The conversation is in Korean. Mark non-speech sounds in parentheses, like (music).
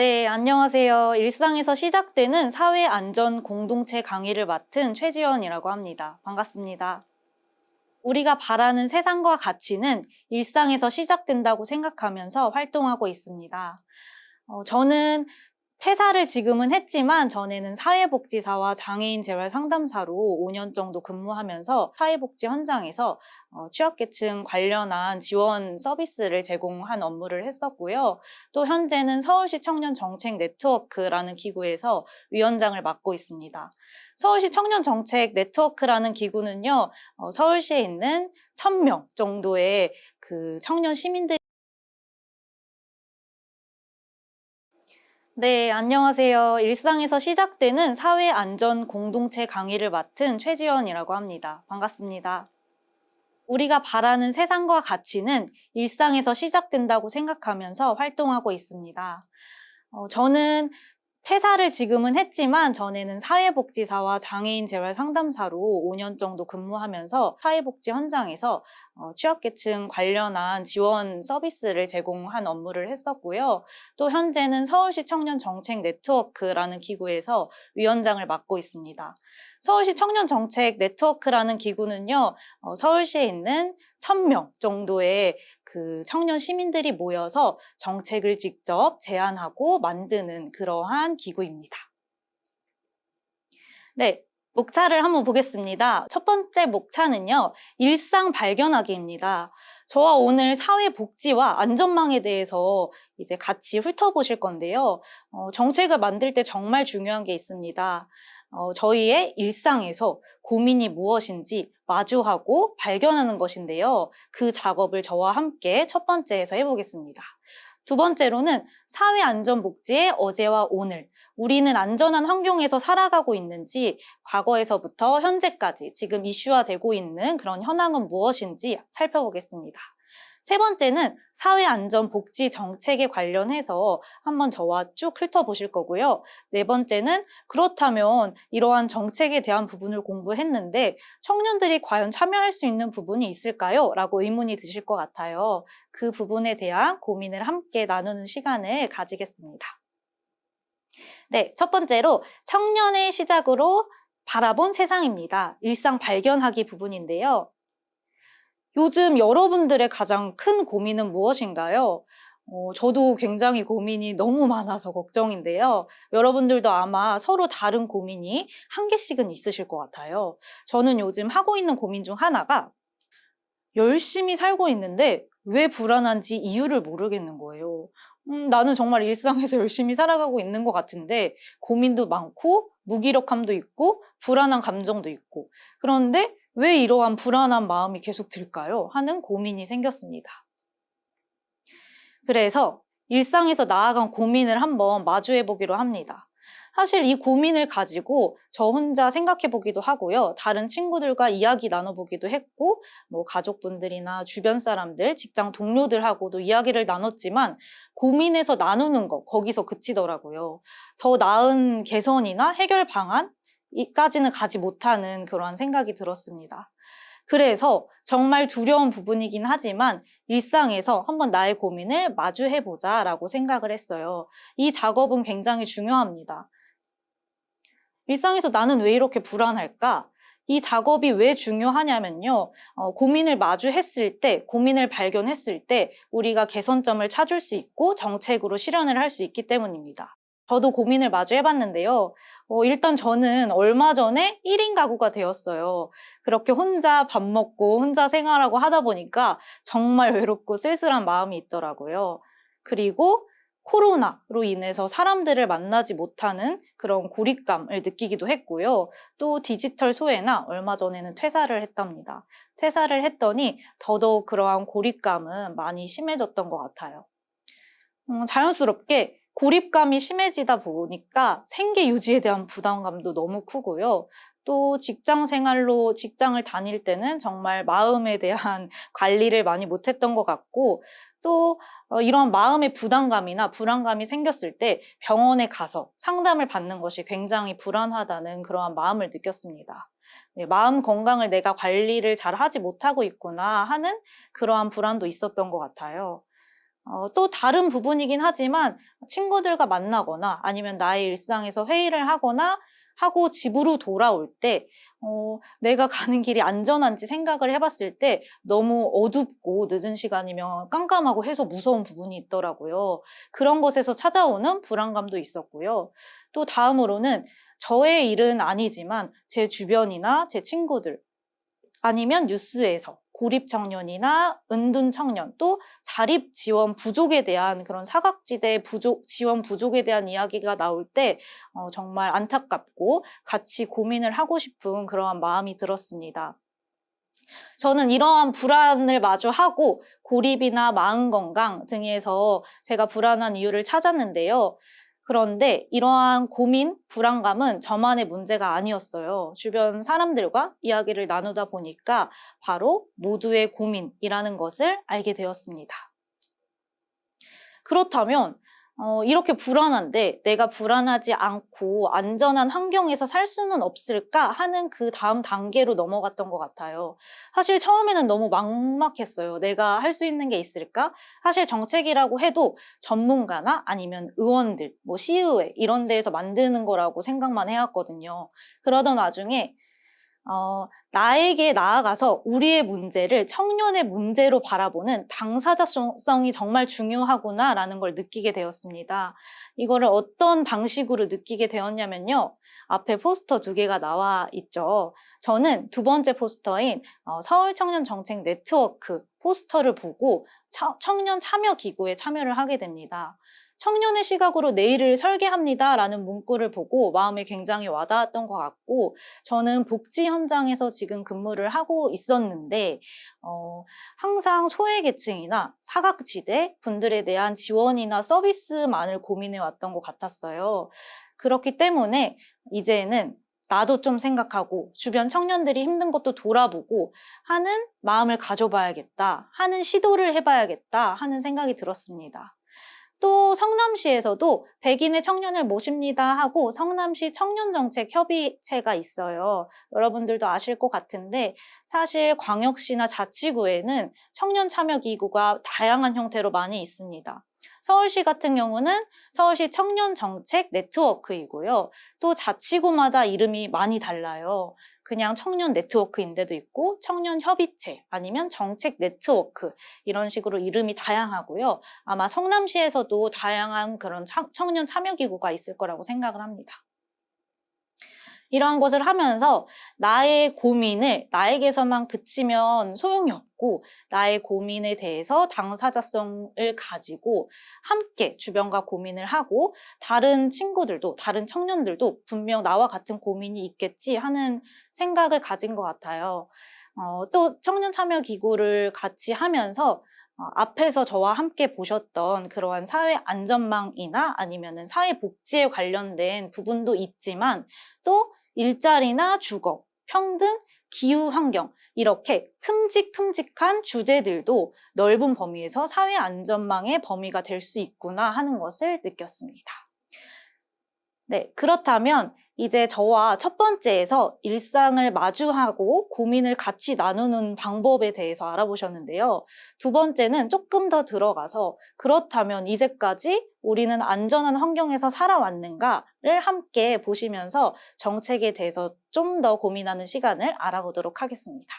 네, 안녕하세요. 일상에서 시작되는 사회 안전 공동체 강의를 맡은 최지연이라고 합니다. 반갑습니다. 우리가 바라는 세상과 가치는 일상에서 시작된다고 생각하면서 활동하고 있습니다. 어, 저는 퇴사를 지금은 했지만 전에는 사회복지사와 장애인 재활 상담사로 5년 정도 근무하면서 사회복지 현장에서 어, 취약계층 관련한 지원 서비스를 제공한 업무를 했었고요. 또 현재는 서울시 청년 정책 네트워크라는 기구에서 위원장을 맡고 있습니다. 서울시 청년 정책 네트워크라는 기구는요, 어, 서울시에 있는 1000명 정도의 그 청년 시민들 네, 안녕하세요. 일상에서 시작되는 사회 안전 공동체 강의를 맡은 최지연이라고 합니다. 반갑습니다. 우리가 바라는 세상과 가치는 일상에서 시작된다고 생각하면서 활동하고 있습니다. 어, 저는 퇴사를 지금은 했지만 전에는 사회복지사와 장애인 재활 상담사로 5년 정도 근무하면서 사회복지 현장에서 어, 취약계층 관련한 지원 서비스를 제공한 업무를 했었고요. 또 현재는 서울시 청년 정책 네트워크라는 기구에서 위원장을 맡고 있습니다. 서울시 청년 정책 네트워크라는 기구는요, 어, 서울시에 있는 1000명 정도의 그 청년 시민들이 모여서 정책을 직접 제안하고 만드는 그러한 기구입니다. 네, 목차를 한번 보겠습니다. 첫 번째 목차는요, 일상 발견하기입니다. 저와 오늘 사회복지와 안전망에 대해서 이제 같이 훑어보실 건데요. 어, 정책을 만들 때 정말 중요한 게 있습니다. 어, 저희의 일상에서 고민이 무엇인지 마주하고 발견하는 것인데요. 그 작업을 저와 함께 첫 번째에서 해보겠습니다. 두 번째로는 사회안전복지의 어제와 오늘, 우리는 안전한 환경에서 살아가고 있는지, 과거에서부터 현재까지 지금 이슈화되고 있는 그런 현황은 무엇인지 살펴보겠습니다. 세 번째는 사회안전복지 정책에 관련해서 한번 저와 쭉 훑어보실 거고요. 네 번째는 그렇다면 이러한 정책에 대한 부분을 공부했는데 청년들이 과연 참여할 수 있는 부분이 있을까요? 라고 의문이 드실 것 같아요. 그 부분에 대한 고민을 함께 나누는 시간을 가지겠습니다. 네, 첫 번째로 청년의 시작으로 바라본 세상입니다. 일상 발견하기 부분인데요. 요즘 여러분들의 가장 큰 고민은 무엇인가요? 어, 저도 굉장히 고민이 너무 많아서 걱정인데요. 여러분들도 아마 서로 다른 고민이 한 개씩은 있으실 것 같아요. 저는 요즘 하고 있는 고민 중 하나가 열심히 살고 있는데 왜 불안한지 이유를 모르겠는 거예요. 음, 나는 정말 일상에서 (laughs) 열심히 살아가고 있는 것 같은데 고민도 많고 무기력함도 있고 불안한 감정도 있고 그런데 왜 이러한 불안한 마음이 계속 들까요? 하는 고민이 생겼습니다. 그래서 일상에서 나아간 고민을 한번 마주해 보기로 합니다. 사실 이 고민을 가지고 저 혼자 생각해 보기도 하고요. 다른 친구들과 이야기 나눠 보기도 했고, 뭐 가족분들이나 주변 사람들, 직장 동료들하고도 이야기를 나눴지만 고민해서 나누는 거, 거기서 그치더라고요. 더 나은 개선이나 해결 방안, 이까지는 가지 못하는 그러한 생각이 들었습니다. 그래서 정말 두려운 부분이긴 하지만 일상에서 한번 나의 고민을 마주해보자 라고 생각을 했어요. 이 작업은 굉장히 중요합니다. 일상에서 나는 왜 이렇게 불안할까? 이 작업이 왜 중요하냐면요. 어, 고민을 마주했을 때, 고민을 발견했을 때 우리가 개선점을 찾을 수 있고 정책으로 실현을 할 수 있기 때문입니다. 저도 고민을 마주 해봤는데요. 어, 일단 저는 얼마 전에 1인 가구가 되었어요. 그렇게 혼자 밥 먹고 혼자 생활하고 하다 보니까 정말 (laughs) 외롭고 쓸쓸한 마음이 있더라고요. 그리고 코로나로 인해서 사람들을 만나지 못하는 그런 고립감을 느끼기도 했고요. 또 디지털 소외나 얼마 전에는 퇴사를 했답니다. 퇴사를 했더니 더더욱 그러한 고립감은 많이 심해졌던 것 같아요. 음, 자연스럽게 고립감이 심해지다 보니까 생계 유지에 대한 부담감도 너무 크고요. 또 직장 생활로 직장을 다닐 때는 정말 마음에 대한 (laughs) 관리를 많이 못했던 것 같고 또 어, 이런 마음의 부담감이나 불안감이 생겼을 때 병원에 가서 상담을 받는 것이 굉장히 불안하다는 그러한 마음을 느꼈습니다. 네, 마음 건강을 내가 관리를 잘 하지 못하고 있구나 하는 그러한 불안도 있었던 것 같아요. 어, 또 다른 부분이긴 하지만 친구들과 만나거나 아니면 나의 일상에서 회의를 하거나 하고 집으로 돌아올 때 어, 내가 가는 길이 안전한지 생각을 해봤을 때 너무 어둡고 늦은 시간이면 깜깜하고 해서 무서운 부분이 있더라고요. 그런 것에서 찾아오는 불안감도 있었고요. 또 다음으로는 저의 일은 아니지만 제 주변이나 제 친구들 아니면 뉴스에서 고립 청년이나 은둔 청년 또 자립 지원 부족에 대한 그런 사각지대 부족 지원 부족에 대한 이야기가 나올 때 어, 정말 안타깝고 같이 고민을 하고 싶은 그러한 마음이 들었습니다. 저는 이러한 불안을 마주하고 고립이나 마음 건강 등에서 제가 불안한 이유를 찾았는데요. 그런데 이러한 고민, 불안감은 저만의 문제가 아니었어요. 주변 사람들과 이야기를 나누다 보니까 바로 모두의 고민이라는 것을 알게 되었습니다. 그렇다면 어, 이렇게 불안한데 내가 불안하지 않고 안전한 환경에서 살 수는 없을까 하는 그 다음 단계로 넘어갔던 것 같아요. 사실 처음에는 너무 막막했어요. 내가 할 수 있는 게 있을까? 사실 정책이라고 해도 전문가나 아니면 의원들, 뭐 시의회 이런 데에서 만드는 거라고 생각만 해왔거든요. 그러던 와중에 어, 나에게 나아가서 우리의 문제를 청년의 문제로 바라보는 당사자성이 정말 중요하구나라는 걸 느끼게 되었습니다. 이거를 어떤 방식으로 느끼게 되었냐면요. 앞에 포스터 두 개가 나와 있죠. 저는 두 번째 포스터인 어, 서울 청년 정책 네트워크 포스터를 보고 차, 청년 참여 기구에 참여를 하게 됩니다. 청년의 시각으로 내일을 설계합니다. 라는 문구를 보고 마음에 굉장히 와닿았던 것 같고, 저는 복지 현장에서 지금 근무를 하고 있었는데, 어, 항상 소외계층이나 사각지대 분들에 대한 지원이나 서비스만을 고민해 왔던 것 같았어요. 그렇기 때문에 이제는 나도 좀 생각하고 주변 청년들이 힘든 것도 돌아보고 하는 마음을 가져봐야겠다, 하는 시도를 해봐야겠다 하는 생각이 들었습니다. 또 성남시에서도 백인의 청년을 모십니다 하고 성남시 청년정책협의체가 있어요. 여러분들도 아실 것 같은데 사실 광역시나 자치구에는 청년 참여 기구가 다양한 형태로 많이 있습니다. 서울시 같은 경우는 서울시 청년정책 네트워크이고요. 또 자치구마다 이름이 많이 달라요. 그냥 청년 네트워크인데도 있고 청년 협의체 아니면 정책 네트워크 이런 식으로 이름이 다양하고요. 아마 성남시에서도 다양한 그런 청년 참여 기구가 있을 거라고 생각을 합니다. 이러한 것을 하면서 나의 고민을 나에게서만 그치면 소용이 없고 나의 고민에 대해서 당사자성을 가지고 함께 주변과 고민을 하고 다른 친구들도 다른 청년들도 분명 나와 같은 고민이 있겠지 하는 생각을 가진 것 같아요. 어, 또 청년 참여 기구를 같이 하면서 어, 앞에서 저와 함께 보셨던 그러한 사회 안전망이나 아니면은 사회 복지에 관련된 부분도 있지만 또 일자리나 주거, 평등, 기후 환경 이렇게 큼직큼직한 주제들도 넓은 범위에서 사회 안전망의 범위가 될 수 있구나 하는 것을 느꼈습니다. 네, 그렇다면 이제 저와 첫 번째에서 일상을 마주하고 고민을 같이 나누는 방법에 대해서 알아보셨는데요. 두 번째는 조금 더 들어가서 그렇다면 이제까지 우리는 안전한 환경에서 살아왔는가를 함께 보시면서 정책에 대해서 좀 더 고민하는 시간을 알아보도록 하겠습니다.